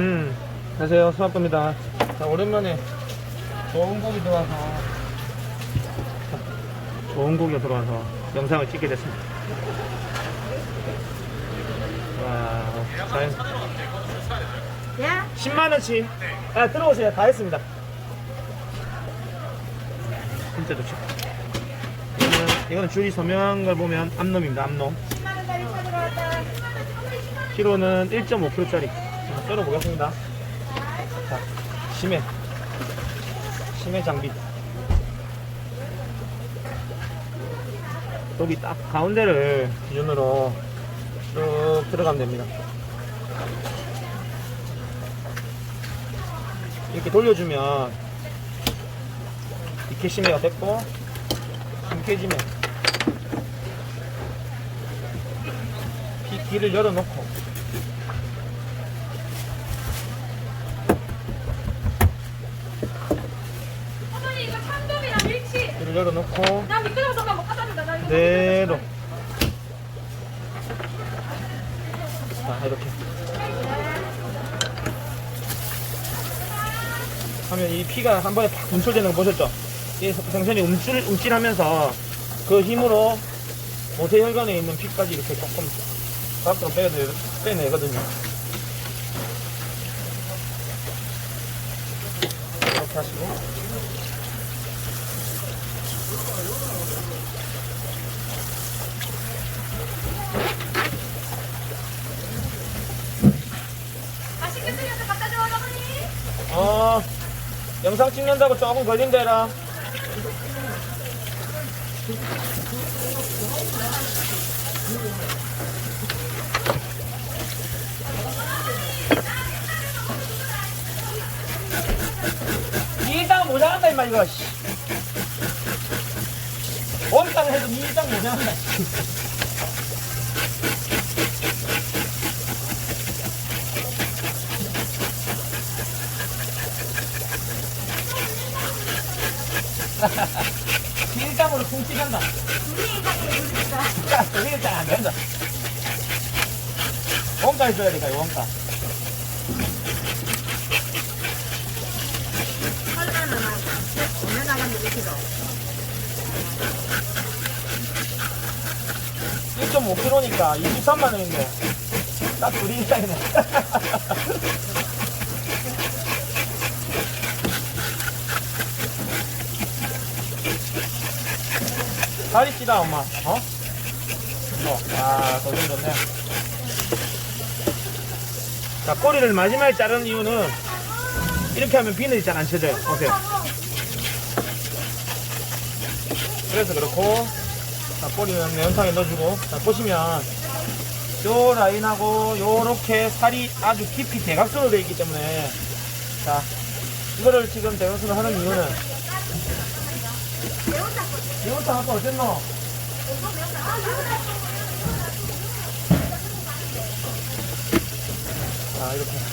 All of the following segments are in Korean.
음, 안녕하세요. 수학입니다. 자, 오랜만에 좋은 곡이 들어와서, 좋은 곡이 들어와서 영상을 찍게 됐습니다. 와, 자연. 야? 10만원치. 아, 들어오세요. 다 했습니다. 진짜 좋죠. 이거는, 이거는 줄이 서명한 걸 보면 암놈입니다. 암놈. 10만 원짜리 찾으러 왔다. 키로는 1.5kg짜리. 썰어 보겠습니다. 자, 심해. 심해 장비. 여기 딱 가운데를 기준으로 쭉 들어가면 됩니다. 이렇게 돌려주면 이렇게 심해가 됐고, 힘깨지면 기, 길을 열어놓고 어머니 이거 참돔이랑 밀치. 길을 열어놓고 나 미끄러워 잠깐 못 갖다 준다. 나 이거 그대로 자 이렇게 하면 이 피가 한 번에 팍 분출되는 거 보셨죠? 이 생선이 움찔, 움찔하면서 그 힘으로 모세혈관에 있는 피까지 이렇게 조금 밖으로 빼내, 빼내거든요 이렇게 하시고 어, 영상 찍는다고 조금 걸린대라. 니 일당 모자란다, 임마, 이거, 씨. 원땅 해도 니 일당 모자란다, 씨. 일당으로 퉁치간다. 일당 안 된다. 원가 해줘야 돼, 원가. 설가는 오늘 나갔는데 키로. 1.5kg니까 23만 원인데 딱 둘이 일당이네. 다리 찌다 엄마. 어? 이거. 아, 도전 좋네. 자, 꼬리를 마지막에 자르는 이유는 이렇게 하면 비늘이 잘 안 쳐져요. 보세요. 그래서 그렇고 자, 꼬리는 매운탕에 넣어주고 자, 보시면 요 라인하고 요렇게 살이 아주 깊이 대각선으로 되어 있기 때문에 자 이거를 지금 대각선으로 하는 이유는 매운탕 아까 어땠노? 자 이렇게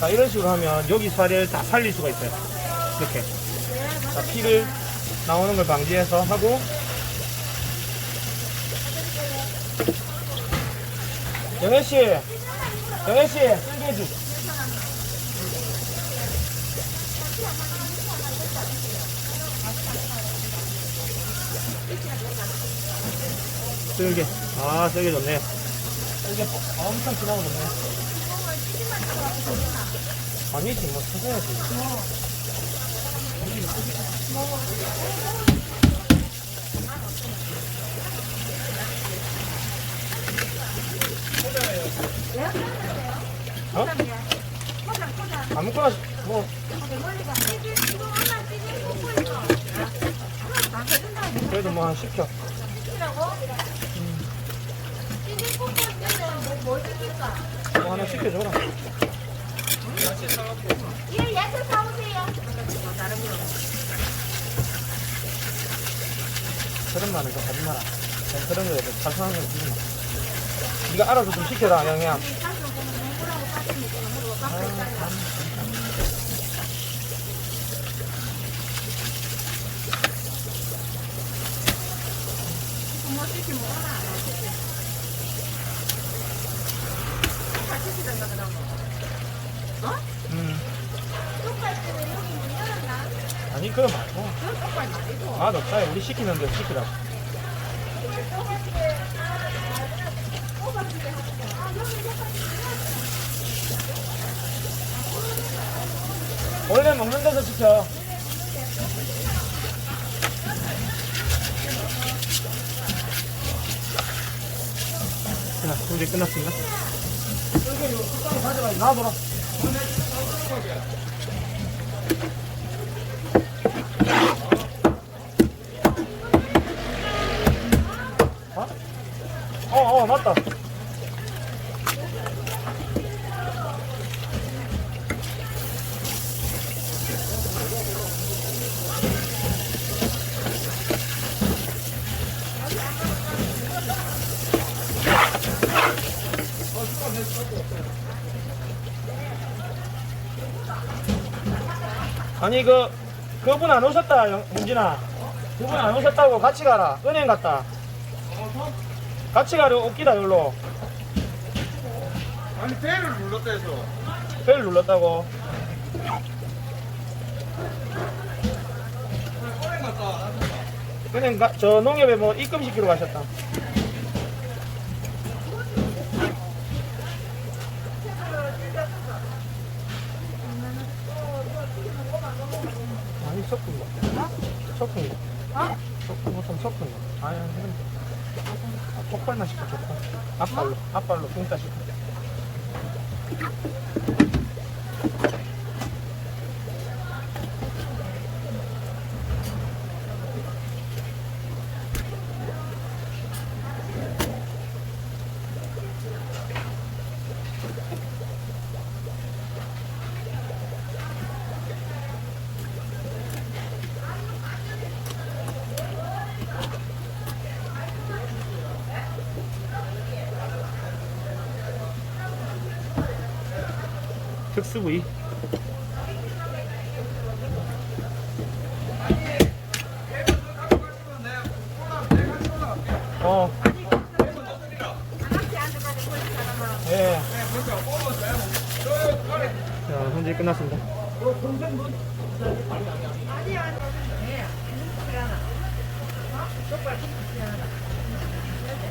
자 이런 식으로 하면 여기 살을 다 살릴 수가 있어요. 이렇게. 자 피를 나오는 걸 방지해서 하고 영애 씨 영애씨 쓸개주. 쓸개 아 쓸개 좋네. 쓸개 엄청 진하고 좋네 아니지 뭐 찾아야지 어? 아무거나 뭐. 그래도 뭐한 시켜. 뭐 하나 시켜줘라 그런 말은 좀 하지 마라. 그냥 그런 거에 자상한 건 주지 마. 네가 알아서 좀 시켜라 양양 아니 그거 말고. 맛 없다 우리 시키는 대로 시키라고. 원래 먹는 데서 시켜. 자 이제 끝났습니다. 가져가 놔둬라 어? 어, 어, 맞다. 아니 그 그분 안 오셨다 영- 윤진아. 그분 안 오셨다고 같이 가라. 은행 갔다. 같이 가려 웃기다 여기로. 아니 배를 눌렀다 해서. 벨 눌렀다고. 은행 가, 저 농협에 뭐 입금시키러 가셨다 시켜 족발 앞발로 앞발로 붕따 시켜 특수 부위 어. 예. 자, 현재 끝났습니다.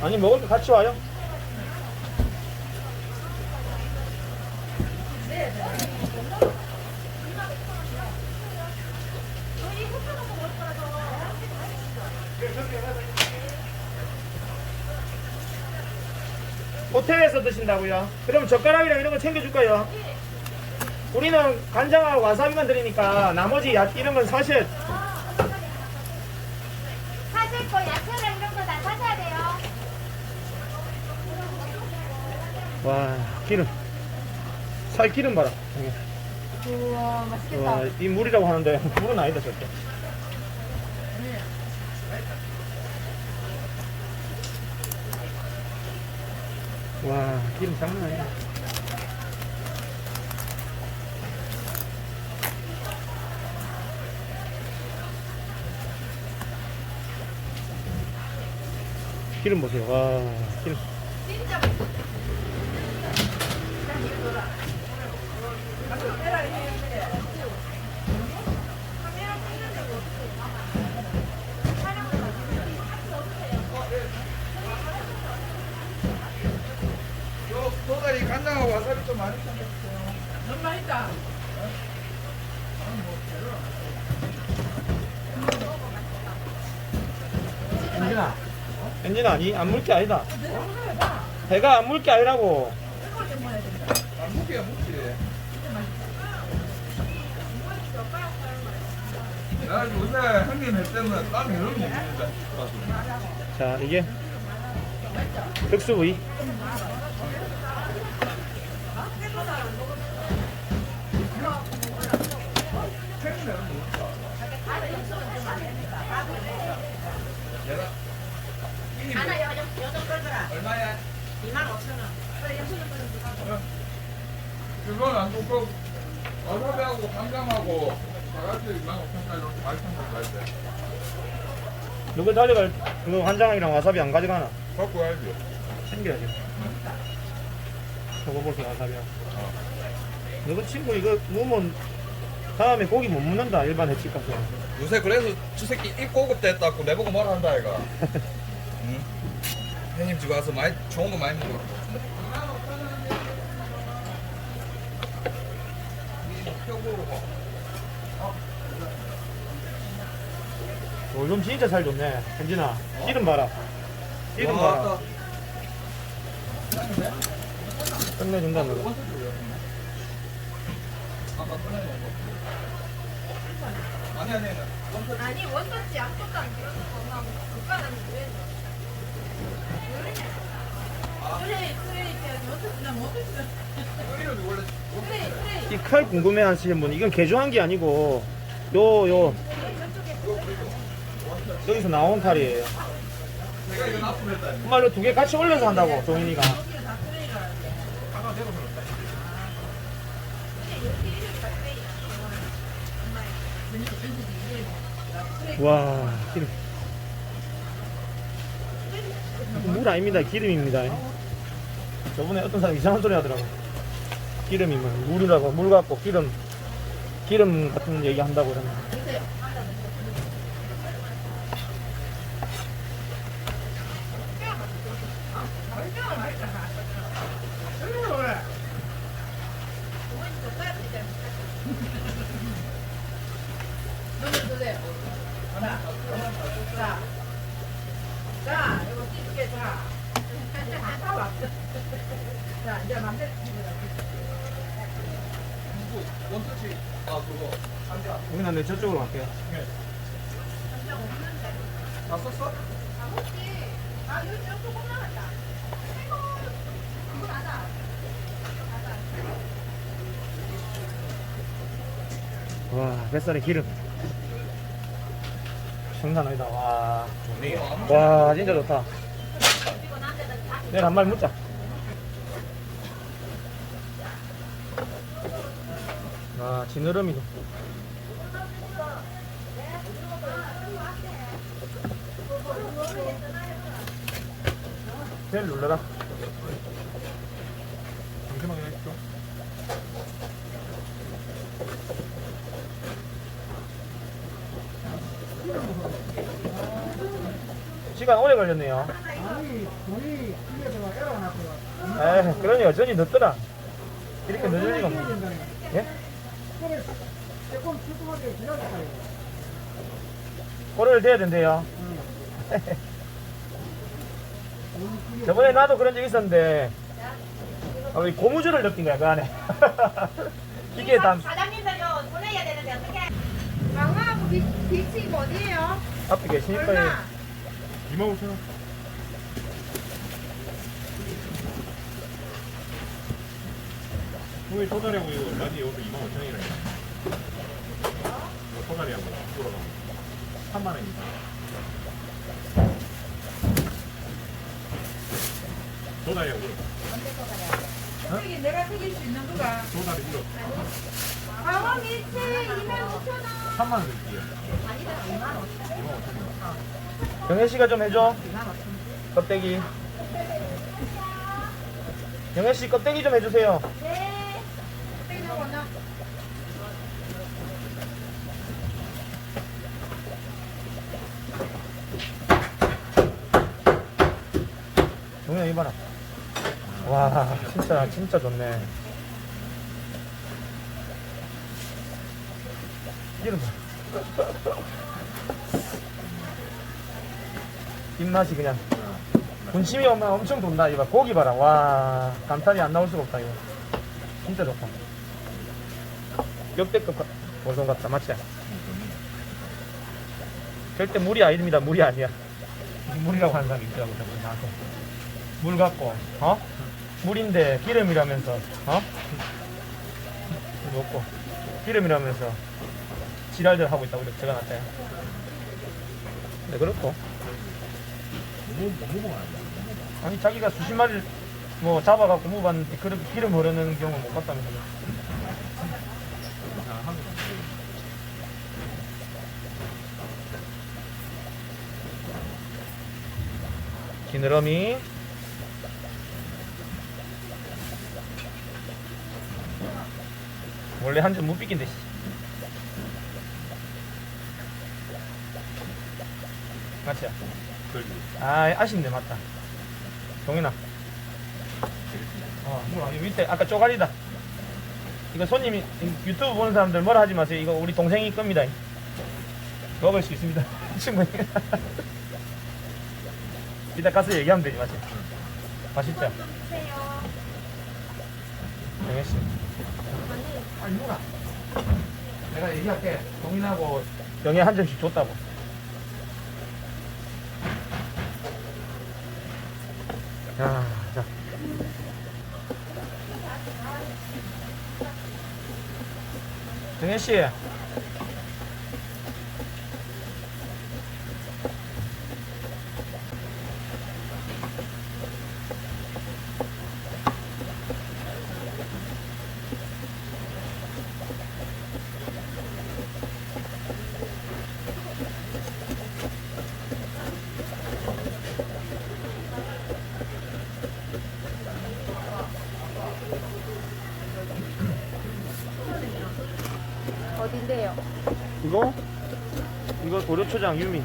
아니, 먹을 거 같이 와요? 호텔에서 드신다고요? 그럼 젓가락이랑 이런 거 챙겨줄까요? 우리는 간장하고 와사비만 드리니까 나머지 야, 이런 건 사실 사실 거 야채랑 이런 거 다 사셔야 돼요. 와 기름 살 기름 봐라. 우와, 맛있겠다. 와, 이 물이라고 하는데 물은 아니다 절대. 와 기름 장난 아니야. 기름 보세요. 와 기름 엔진아 아니 안 물 게 아니다. 배가 안 물 게 아니라고. 안 묵기야 묵지 나 요새 형님 할 때는 땀이 먹는데 자 이게 특수 부위 하나 여정, 여정 끌거라. 얼마야? 2만 5천 원. 그건 안 좋고 와사비하고 간장하고 다 같이 15,000원짜리 이렇게 많이 챙겨갈 때 누구 달려갈 그 간장이랑 와사비 안 가져가나? 갖고 와야지. 챙겨야지. 저거 보세요 와사비하고 너그 친구 이거 넣으면 다음에 고기 못 먹는다 일반 횟집 가서. 요새 그래서 저 새끼 입 고급 됐다고 내보고 뭐라 한다 이가 응? 형님 집 와서 많이 좋은 거 많이 먹어 요즘 진짜 살 좋네. 현진아 기름 봐라. 기름 봐라. 끝내준다 너 아니 아니 아니 아니 원터치 아무것도 안 들어서 엄마 오빠는 왜 이 칼 궁금해 하시는 분 이건 개조한 게 아니고 요 요. 여기서 나온 칼이에요. 정말로 두 개 같이 올려서 한다고 종인이가. 와 물 아닙니다. 기름입니다. 저번에 어떤 사람 이상한 소리 하더라고. 기름이면 물이라고 물 갖고 기름 기름 같은 얘기 한다고 그러면 자, 이거 찢게 자. 자, 이제 만들 원터치 아 그거 여기는 내 저쪽으로 갈게요. 다 썼어? 와 뱃살에 기름. 장난 아니다. 와. 좋네 와 진짜 좋다. 내일 한 마리 묻자. 아 지느러미도 벨 눌러라. 잠시만 해주죠 시간 오래 걸렸네요. 에이 그러니 여전히 늦더라. 이렇게 늦을 리가 없네. 예? 꼬리를 대야 된대요 저번에 나도 그런 적 있었는데 아, 우리 고무줄을 느낀 거야 그 안에 이게 다 사장님들도 보내야 되는데 어떻게? 강화하고 비, 비치 이거 어디예요? 앞에 계시니까 얼마? 25,000원 후에 소다리하고 이거 라지 이것도 25,000원이래. 이거 소다리하고 돌아가. 3만 원입니다. 소다리하고 여기 내가 새길 수 있는 거가 소다리 이거 강화 밀치 25,000원. 3만 원 드릴게요. 25,000원. 경혜 씨가 좀 해줘 껍데기 경혜 씨 껍데기 좀 해주세요 네. 어떻게 나오나? 동현 이봐라 와 진짜 진짜 좋네. 이름 봐 입맛이 그냥 군침이 오면 엄청 돈다 이봐. 고기 봐라. 와 감탄이 안 나올 수가 없다 이거. 진짜 좋다. 역대급 월동 같다 맞지? 절대 물이 아닙니다. 물이 아니야. 물이라고 하는 사람이 있더라고 나한테. 물 갖고 어? 물인데 기름이라면서 어? 먹고 기름이라면서 지랄들 하고 있다고 제가 나한테 네 그렇고 뭐, 뭐? 아니 자기가 수십 마리를 뭐 잡아갖고 먹어봤는데 그렇게 기름 흐르는 경우 못 봤다면서 아, 한국 지느러미 원래 한 점 못 비긴데 맞지야? 그러지. 아 아쉽네 맞다. 동현아. 어, 밑에 아까 쪼가리다. 이거 손님이 유튜브 보는 사람들 뭐라 하지 마세요. 이거 우리 동생이 겁니다. 먹을 수 있습니다. 충분히. 이따 가서 얘기하면 되지 마세요. 맛있죠? 동현 씨. 아니 누나 내가 얘기할게 동인하고 영애 한 점씩 줬다고 자, 자. 정혜 씨. 어딘데요? 이거? 이거 고려초장 유미.